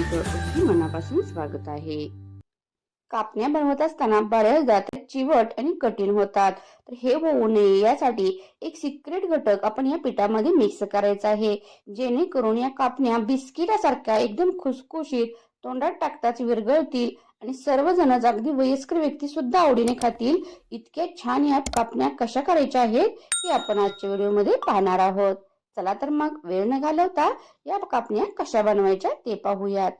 तुमचं अगदी मनापासून स्वागत आहे. कापण्या बनवत असताना बऱ्याचदा त्या चिवट आणि कठीण होतात. तर हे होऊ नये यासाठी एक सिक्रेट घटक आपण या पिठामध्ये मिक्स करायचा आहे. जेणेकरून या कापण्या बिस्किटासारख्या एकदम खुसखुशीत तोंडात टाकताच विरघळतील आणि सर्वजणच अगदी वयस्कर व्यक्ती सुद्धा आवडीने खातील. इतक्या छान या कापण्या कशा करायच्या आहेत हे आपण आजच्या व्हिडिओमध्ये पाहणार आहोत. चला तर मग वेळ न घालवता या कापण्या कशा बनवायच्या ते पाहूयात.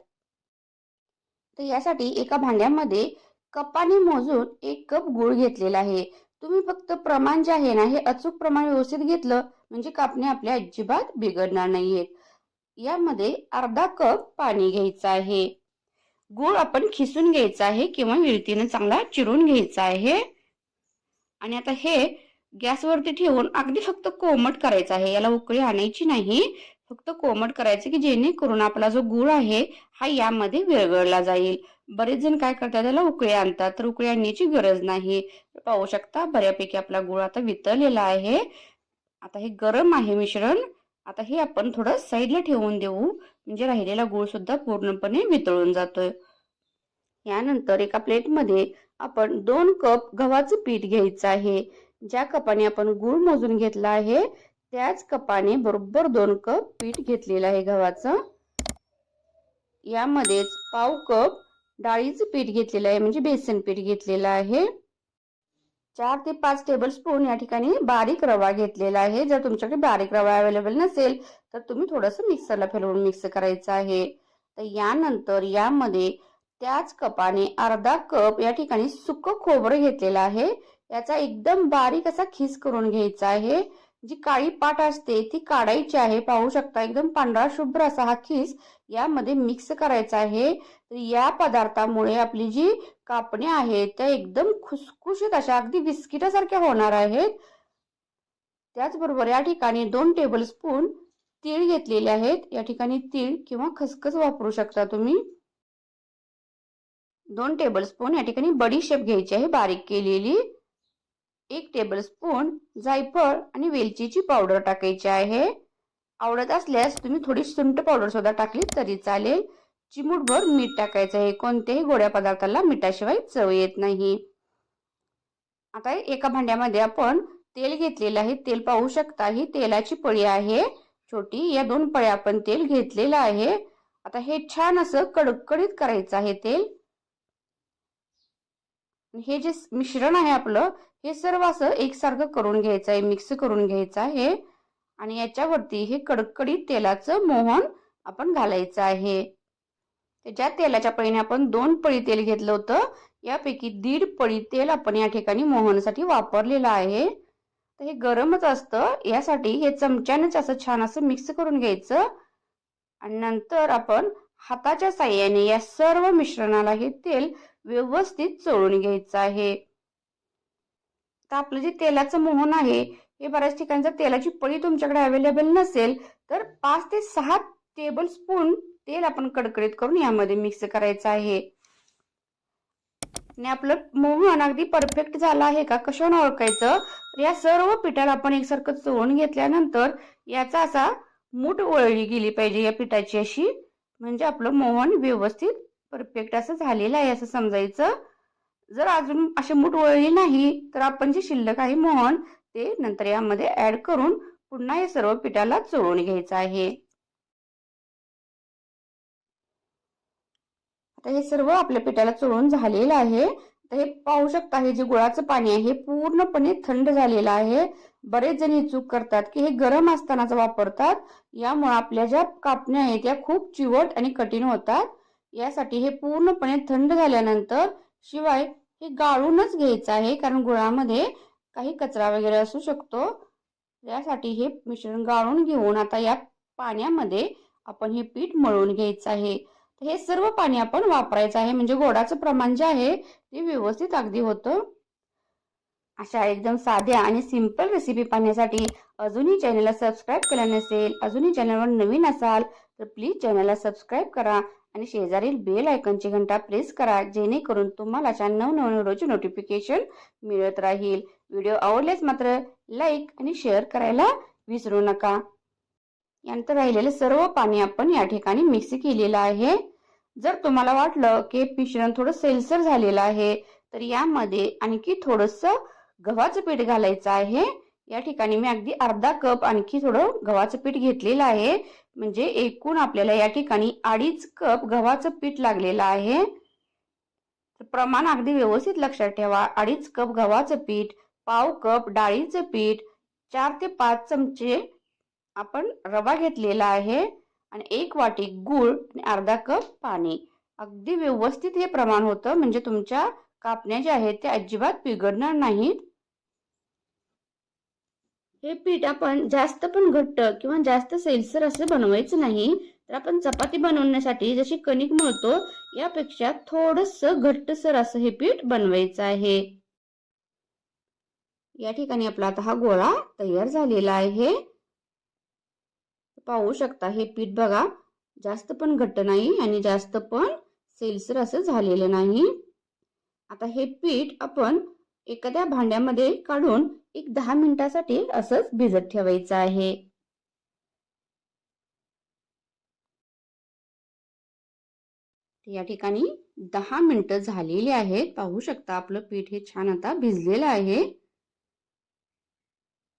तर यासाठी एका भांड्यामध्ये कपाने मोजून एक कप गूळ घेतलेला आहे. तुम्ही फक्त प्रमाण जे आहे ना हे अचूक प्रमाण व्यवस्थित घेतलं म्हणजे कापण्या आपल्या अजिबात बिघडणार नाहीयेत. यामध्ये अर्धा कप पाणी घ्यायचं आहे. गूळ आपण खिसून घ्यायचा आहे किंवा विळतीने चांगला चिरून घ्यायचा आहे. आणि आता हे गॅसवरती ठेवून अगदी फक्त कोमट करायचं आहे. याला उकळी आणायची नाही. फक्त कोमट करायचं की जेणेकरून आपला जो गुळ आहे हा यामध्ये विरघळला जाईल. बरेच जण काय करतात त्याला उकळी आणतात. तर उकळी आणण्याची गरज नाही. पाहू शकता बऱ्यापैकी आपला गुळ आता वितळलेला आहे. आता हे गरम आहे मिश्रण. आता हे आपण थोडं साईडला ठेवून देऊ. म्हणजे राहिलेला गुळ सुद्धा पूर्णपणे वितळून जातोय. यानंतर एका प्लेटमध्ये आपण दोन कप गव्हाचं पीठ घ्यायचं आहे. ज्या कपाने आपण गुळ मोजून घेतला आहे त्याच कपाने बरोबर दोन कप पीठ घेतलेलं आहे गव्हाचं. यामध्येच पाव कप डाळीचं पीठ घेतलेलं आहे म्हणजे बेसन पीठ घेतलेलं आहे. चार ते पाच टेबल स्पून या ठिकाणी बारीक रवा घेतलेला आहे. जर तुमच्याकडे बारीक रवा अवेलेबल नसेल तर तुम्ही थोडंसं मिक्सरला फिरवून मिक्स करायचं आहे. तर यानंतर यामध्ये त्याच कपाने अर्धा कप या ठिकाणी सुक खोबरं घेतलेलं आहे. याचा एकदम बारीक असा खिस करून घ्यायचा आहे. जी काळी पाट असते ती काढायची आहे. पाहू शकता एकदम पांढरा शुभ्र असा हा खिस यामध्ये मिक्स करायचा आहे. तर या पदार्थामुळे आपली जी कापणी आहेत त्या एकदम खुसखुशीत अशा अगदी बिस्किटासारख्या होणार आहेत. त्याचबरोबर या ठिकाणी दोन टेबल स्पून तीळ घेतलेले आहेत. या ठिकाणी तीळ किंवा खसखस वापरू शकता तुम्ही. दोन टेबल स्पून या ठिकाणी बडीशेप घ्यायची आहे बारीक केलेली. एक टेबल स्पून जायफळ आणि वेलचीची पावडर टाकायची आहे. आवडत असल्यास तुम्ही थोडी सुंट पावडर सुद्धा टाकली तरी चालेल. चिमूटभर मीठ टाकायचं आहे. कोणत्याही गोड्या पदार्थाला मिठाशिवाय चव येत नाही. आता एका भांड्यामध्ये आपण तेल घेतलेलं आहे. तेल पाहू शकता ही तेलाची पळी आहे. छोटी या दोन पळ्या आपण तेल घेतलेलं आहे. आता हे छान असं कडकडीत करायचं आहे तेल. हे जे मिश्रण आहे आपलं हे सर्व असं एकसारखं करून घ्यायचं आहे मिक्स करून घ्यायचं आहे. आणि याच्यावरती हे कडकडीत तेलाचं मोहन आपण घालायचं आहे. ज्या तेलाच्या पळीने आपण दोन पळी तेल घेतलं होतं यापैकी दीड पळी तेल आपण या ठिकाणी मोहनसाठी वापरलेलं आहे. तर हे गरमच असतं यासाठी हे चमच्यानेच असं छान असं मिक्स करून घ्यायचं. आणि नंतर आपण हाताच्या साह्याने या सर्व मिश्रणाला हे तेल व्यवस्थित चोळून घ्यायचं आहे. तर आपलं जे तेलाचं मोहन आहे हे बऱ्याच ठिकाणचं तेलाची पळी तुमच्याकडे अवेलेबल नसेल तर पाच ते सहा टेबल स्पून तेल आपण कडकडीत करून यामध्ये मिक्स करायचं आहे. आणि आपलं मोहन अगदी परफेक्ट झालं आहे का? कशाने ओळखायचं? तर या सर्व पिठाला आपण एकसारखं चोळून घेतल्यानंतर याचा असा मूठ वळली गेली पाहिजे या पिठाची अशी. म्हणजे आपलं मोहन व्यवस्थित परफेक्ट असं झालेलं आहे असं समजायचं. जर अजून असे मूठ वळली नाही तर आपण जे शिल्लक आहे मोहन ते नंतर यामध्ये ऍड करून पुन्हा या सर्व पिठाला चोळून घ्यायचं आहे. आता हे सर्व आपल्या पिठाला चोळून झालेलं आहे. तर हे पाहू शकता हे जे गुळाचं पाणी आहे हे पूर्णपणे थंड झालेलं आहे. बरेच जण ही चूक करतात की हे गरम असतानाच वापरतात. यामुळे आपल्या ज्या कापण्या आहेत त्या खूप चिवट आणि कठीण होतात. यासाठी हे पूर्णपणे थंड झाल्यानंतर शिवाय हे गाळूनच घ्यायचं आहे कारण गुळामध्ये काही कचरा वगैरे असू शकतो. यासाठी हे मिश्रण गाळून घेऊन आता या पाण्यामध्ये आपण हे पीठ मळून घ्यायचं आहे. हे सर्व पाणी आपण वापरायचं आहे म्हणजे गोडाचं प्रमाण जे आहे ते व्यवस्थित अगदी होतं. अशा एकदम साध्या आणि सिंपल रेसिपी पाहण्यासाठी अजूनही चॅनलला सबस्क्राईब केलं नसेल अजूनही चॅनलवर नवीन असाल तर प्लीज चॅनलला सबस्क्राईब करा. आणि शेजारील बेल आयकॉनची घंटा प्रेस करा जेणेकरून तुम्हाला अशा नवनवीन रोज नोटिफिकेशन मिळत राहील. व्हिडिओ आवडल्यास मात्र लाईक आणि शेअर करायला विसरू नका. यानंतर राहिलेलं सर्व पाणी आपण या ठिकाणी मिक्स केलेलं आहे. जर तुम्हाला वाटलं की मिश्रण थोडं सेलसर झालेलं आहे तर यामध्ये आणखी थोडस गव्हाचं पीठ घालायचं आहे. या ठिकाणी मी अगदी अर्धा कप आणखी थोडं गव्हाचं पीठ घेतलेलं आहे. म्हणजे एकूण आपल्याला या ठिकाणी अडीच कप गव्हाचं पीठ लागलेलं आहे. प्रमाण अगदी व्यवस्थित लक्षात ठेवा. अडीच कप गव्हाचं पीठ पाव कप डाळीचं पीठ चार ते पाच चमचे आपण रवा घेतलेला आहे आणि एक वाटी गूळ आणि अर्धा कप पाणी. अगदी व्यवस्थित हे प्रमाण होतं. म्हणजे तुमच्या कापण्या ज्या आहेत त्या अजिबात बिघडणार नाहीत. हे पीठ आपण जास्त पण घट्ट किंवा जास्त सैलसर असं बनवायचं नाही. तर आपण चपाती बनवण्यासाठी जशी कणिक मळतो यापेक्षा थोडस घट्टसर असं हे पीठ बनवायचं आहे. या ठिकाणी आपला आता हा गोळा तयार झालेला आहे. पाहू शकता हे पीठ बघा जास्त पण घट्ट नाही आणि जास्त पण सेलसर असं झालेलं नाही. आता हे पीठ आपण एखाद्या भांड्यामध्ये काढून एक दहा मिनिटासाठी असंच भिजत ठेवायचं आहे. या ठिकाणी दहा मिनिटं झालेली आहेत. पाहू शकता आपलं पीठ हे छान आता भिजलेलं आहे.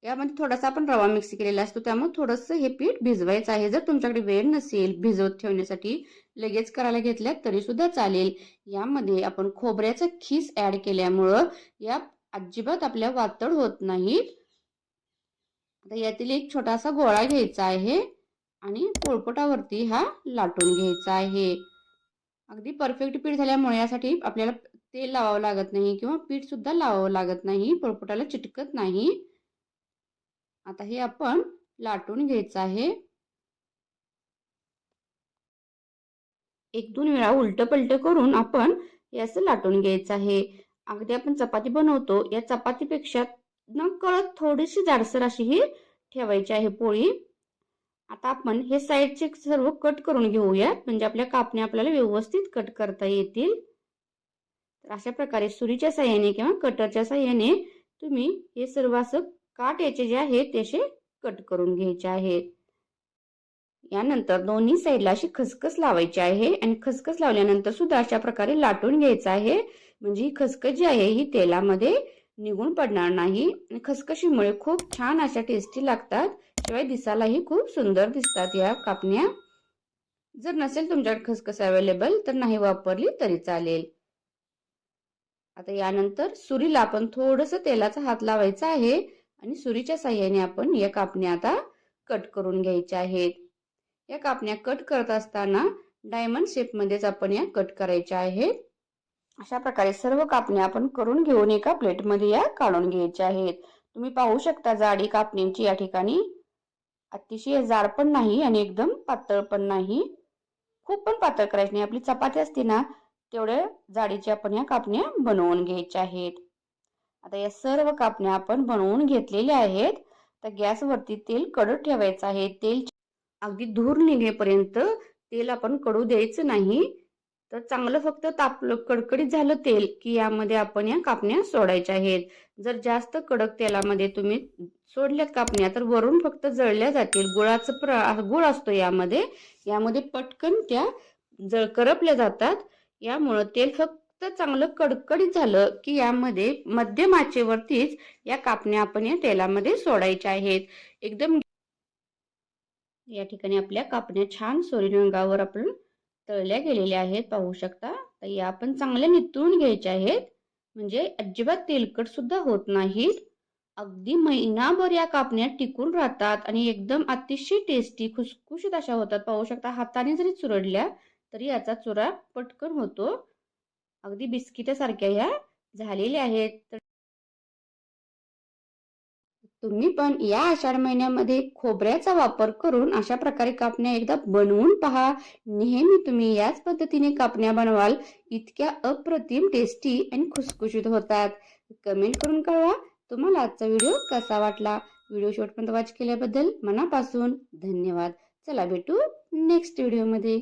यामध्ये थोडासा आपण रवा मिक्स केलेला असतो. त्यामुळे थोडंसं हे पीठ भिजवायचं आहे. जर तुमच्याकडे वेळ नसेल भिजवत ठेवण्यासाठी लगेच करायला घेतल्यात तरी सुद्धा चालेल. यामध्ये आपण खोबऱ्याचं खीस ऍड केल्यामुळं या अजिबात आपल्या वातड होत नाही. आता यातील एक छोटासा गोळा घ्यायचा आहे आणि पोळपटावरती हा लाटून घ्यायचा आहे. अगदी परफेक्ट पीठ झाल्यामुळे यासाठी आपल्याला तेल लावावं लागत नाही किंवा पीठ सुद्धा लावावं लागत नाही. पोळपटाला चिटकत नाही. आता हे आपण लाटून घ्यायचं आहे. एक दोन वेळा उलट पलट करून आपण हे असं लाटून घ्यायचं आहे. अगदी आपण चपाती बनवतो या चपातीपेक्षा न कळत थोडीशी जाडसर अशी ही ठेवायची आहे पोळी. आता आपण हे साईडचे सर्व कट करून घेऊयात म्हणजे आपल्या कापण्या आपल्याला व्यवस्थित कट करता येतील. तर अशा प्रकारे सुरीच्या साह्याने किंवा कटरच्या साह्याने तुम्ही हे सर्व असं काट याचे जे आहेत ते असे कट करून घ्यायचे आहेत. यानंतर दोन्ही साईडला अशी खसखस लावायची आहे आणि खसखस लावल्यानंतर सुद्धा अशा प्रकारे लाटून घ्यायचं आहे. म्हणजे ही खसखस जी आहे ही तेलामध्ये निघून पडणार नाही आणि खसखशीमुळे खूप छान अशा टेस्टी लागतात. शिवाय दिसायलाही खूप सुंदर दिसतात या कापण्या. जर नसेल तुमच्याकडे खसखस अवेलेबल तर नाही वापरली तरी चालेल. आता यानंतर सुरीला आपण थोडस तेलाचा हात लावायचा आहे. आणि सुरीच्या साह्याने आपण या कापण्या आता कट करून घ्यायच्या आहेत. या कापण्या कट करत असताना डायमंड शेपमध्येच आपण या कट करायच्या आहेत. अशा प्रकारे सर्व कापण्या आपण करून घेऊन एका प्लेटमध्ये या काढून घ्यायच्या आहेत. तुम्ही पाहू शकता जाडी कापणींची या ठिकाणी अतिशय जाड पण नाही आणि एकदम पातळ पण नाही. खूप पण पातळ करायची नाही. आपली चपाती असते ना तेवढ्या जाडीची आपण या कापण्या बनवून घ्यायच्या आहेत. आता या सर्व कापण्या आपण बनवून घेतलेल्या आहेत. तर गॅसवरती तेल कडत ठेवायचं आहे. तेल अगदी धूर निघेपर्यंत तेल आपण कडू द्यायचं नाही. तर चांगलं फक्त तापलं कडकडीत झालं तेल की यामध्ये आपण या कापण्या सोडायच्या आहेत. जर जास्त कडक तेलामध्ये तुम्ही सोडल्यात कापण्या तर वरून फक्त जळल्या जातील. गुळाचं प्र गुळ असतो यामध्ये. यामध्ये पटकन त्या जळ करपल्या जातात. यामुळं तेल फक्त चांगलं कडकडीत झालं की यामध्ये मध्यम आचेवरतीच या कापण्या आपण या तेलामध्ये सोडायच्या आहेत. एकदम या ठिकाणी आपल्या कापण्या छान सोरी रंगावर आपण तळल्या गेलेल्या आहेत. पाहू शकता. तर या आपण चांगल्या नितळून घ्यायच्या आहेत. म्हणजे अजिबात तेलकट सुद्धा होत नाहीत. अगदी महिनाभर या कापण्या टिकून राहतात आणि एकदम अतिशय टेस्टी खुसखुशीत अशा होतात. पाहू शकता हाताने जरी चुरडल्या तरी याचा चुरा पटकन होतो. अगदी बिस्किटासारख्या ह्या झालेल्या आहेत. तर तुम्ही पण या आषाढ महिन्यामध्ये खोबऱ्याचा वापर करून अशा प्रकारे कापण्या एकदा बनवून पहा. नेहमी तुम्ही याच पद्धतीने कापण्या बनवाल. इतक्या अप्रतिम टेस्टी आणि खुसखुशीत होतात. कमेंट करून कळवा तुम्हाला आजचा व्हिडिओ कसा वाटला? व्हिडिओ शेवटपर्यंत वॉच केल्याबद्दल मनापासून धन्यवाद. चला भेटू नेक्स्ट व्हिडिओमध्ये